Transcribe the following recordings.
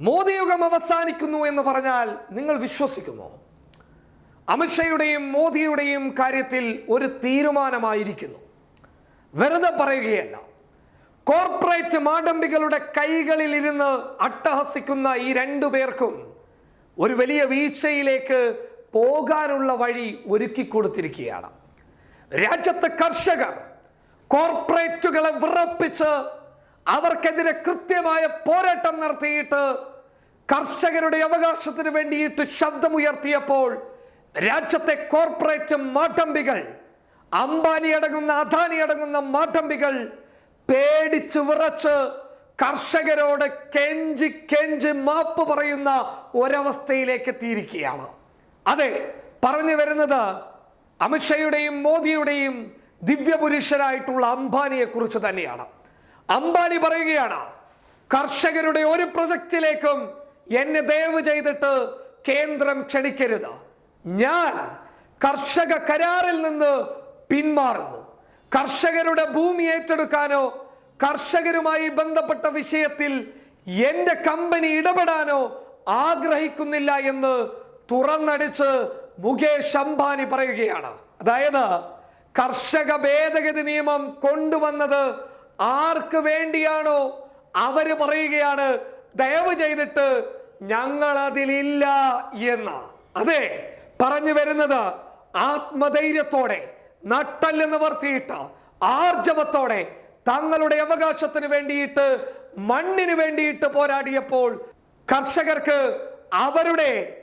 മോദി യുഗം അവസാനിക്കുന്നു എന്ന് പറഞ്ഞാൽ നിങ്ങൾ വിശ്വസിക്കുമോ അമിത്ഷയുടെയും മോദിയുടെയും കാര്യത്തിൽ ഒരു തീരുമാനമായിരിക്കുന്നു. വെറുതെ പറയുകയല്ല. കോർപ്പറേറ്റ് മാടമ്പികളുടെ കൈകളിൽ ഇരുന്ന് അട്ടഹസിക്കുന്ന ഈ രണ്ടു പേർക്കും ഒരു വലിയ വീഴ്ചയിലേക്ക് പോകാനുള്ള വഴി ഒരുക്കി കൊടുത്തിരിക്കുകയാണ്. രാജ്യത്തെ കർഷകർ കോർപ്പറേറ്റുകളെ വിറപ്പിച്ച് അവർക്കെതിരെ കൃത്യമായ പോരാട്ടം നടത്തിയിട്ട് കർഷകരുടെ അവകാശത്തിന് വേണ്ടിയിട്ട് ശബ്ദമുയർത്തിയപ്പോൾ രാജ്യത്തെ കോർപ്പറേറ്റ് മാട്ടമ്പികൾ അംബാനി അടങ്ങുന്ന അദാനി അടങ്ങുന്ന മാട്ടമ്പികൾ പേടിച്ച് വിറച്ച് കർഷകരോട് കെഞ്ചി കെഞ്ചി മാപ്പ് പറയുന്ന ഒരവസ്ഥയിലേക്ക് എത്തിയിരിക്കുകയാണ്. അതെ പറഞ്ഞു വരുന്നത് അമിത്ഷയുടെയും മോദിയുടെയും ദിവ്യപുരുഷനായിട്ടുള്ള അംബാനിയെ കുറിച്ച് തന്നെയാണ്. അംബാനി പറയുകയാണ് കർഷകരുടെ ഒരു പ്രൊജക്റ്റിലേക്കും എന്നെ ദയവ് ചെയ്തിട്ട് കേന്ദ്രം ക്ഷണിക്കരുത്. ഞാൻ കർഷക കരാറിൽ നിന്ന് പിന്മാറുന്നു. കർഷകരുടെ ഭൂമി ഏറ്റെടുക്കാനോ കർഷകരുമായി ബന്ധപ്പെട്ട വിഷയത്തിൽ എന്റെ കമ്പനി ഇടപെടാനോ ആഗ്രഹിക്കുന്നില്ല എന്ന് തുറന്നടിച്ച് മുകേഷ് അംബാനി പറയുകയാണ്. അതായത് കർഷക ഭേദഗതി നിയമം കൊണ്ടുവന്നത് ആർക്ക് വേണ്ടിയാണോ അവർ പറയുകയാണ്. ദയവ് ചെയ്തിട്ട് ഞങ്ങൾ അതിലില്ല എന്ന്. അതെ പറഞ്ഞു വരുന്നത് ആത്മധൈര്യത്തോടെ നട്ടൽ നിവർത്തിയിട്ട് ആർജവത്തോടെ തങ്ങളുടെ അവകാശത്തിന് വേണ്ടിയിട്ട് മണ്ണിന് വേണ്ടിയിട്ട് പോരാടിയപ്പോൾ കർഷകർക്ക് അവരുടെ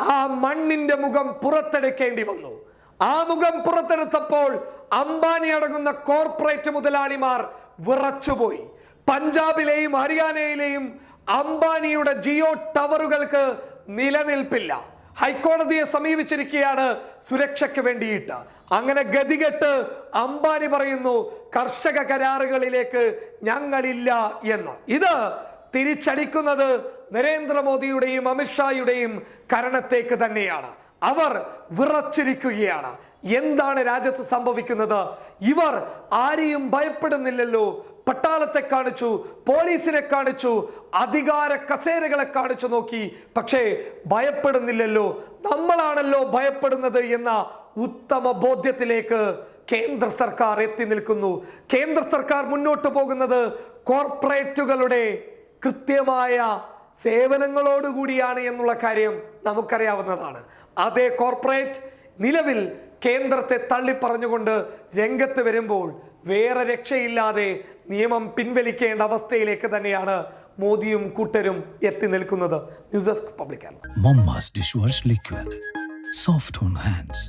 ആ മണ്ണിന്റെ മുഖം പുറത്തെടുക്കേണ്ടി വന്നു. ആ മുഖം പുറത്തെടുത്തപ്പോൾ അംബാനി അടങ്ങുന്ന കോർപ്പറേറ്റ് മുതലാളിമാർ വിറച്ചുപോയി. പഞ്ചാബിലെയും ഹരിയാനയിലെയും അംബാനിയുടെ ജിയോ ടവറുകൾക്ക് നിലനിൽപ്പില്ല. ഹൈക്കോടതിയെ സമീപിച്ചിരിക്കുകയാണ് സുരക്ഷയ്ക്ക് വേണ്ടിയിട്ട്. അങ്ങനെ ഗതികെട്ട് അംബാനി പറയുന്നു കർഷക കരാറുകളിലേക്ക് ഞങ്ങളില്ല എന്ന്. ഇത് തിരിച്ചടിക്കുന്നത് നരേന്ദ്രമോദിയുടെയും അമിത്ഷായുടെയും കരണത്തേക്ക് തന്നെയാണ്. അവർ വിറച്ചിരിക്കുകയാണ്. എന്താണ് രാജ്യത്ത് സംഭവിക്കുന്നത്? ഇവർ ആരെയും ഭയപ്പെടുന്നില്ലല്ലോ. പട്ടാളത്തെ കാണിച്ചു പോലീസിനെ കാണിച്ചു അധികാര കസേരകളെ കാണിച്ചു നോക്കി. പക്ഷേ ഭയപ്പെടുന്നില്ലല്ലോ. നമ്മളാണല്ലോ ഭയപ്പെടുന്നത് എന്ന ഉത്തമ ബോധ്യത്തിലേക്ക് കേന്ദ്ര സർക്കാർ എത്തി നിൽക്കുന്നു. കേന്ദ്ര സർക്കാർ മുന്നോട്ട് പോകുന്നത് കോർപ്പറേറ്റുകളുടെ കൃത്യമായ സേവനങ്ങളോടുകൂടിയാണ് എന്നുള്ള കാര്യം നമുക്കറിയാവുന്നതാണ്. അതേ കോർപ്പറേറ്റ് നിലവിൽ കേന്ദ്രത്തെ തള്ളിപ്പറഞ്ഞുകൊണ്ട് രംഗത്ത് വരുമ്പോൾ വേറെ രക്ഷയില്ലാതെ നിയമം പിൻവലിക്കേണ്ട അവസ്ഥയിലേക്ക് തന്നെയാണ് മോദിയും കൂട്ടരും എത്തി നിൽക്കുന്നത്. ന്യൂസ് ഡെസ്ക് പബ്ലിക്കാണ് സോഫ്റ്റ് hands.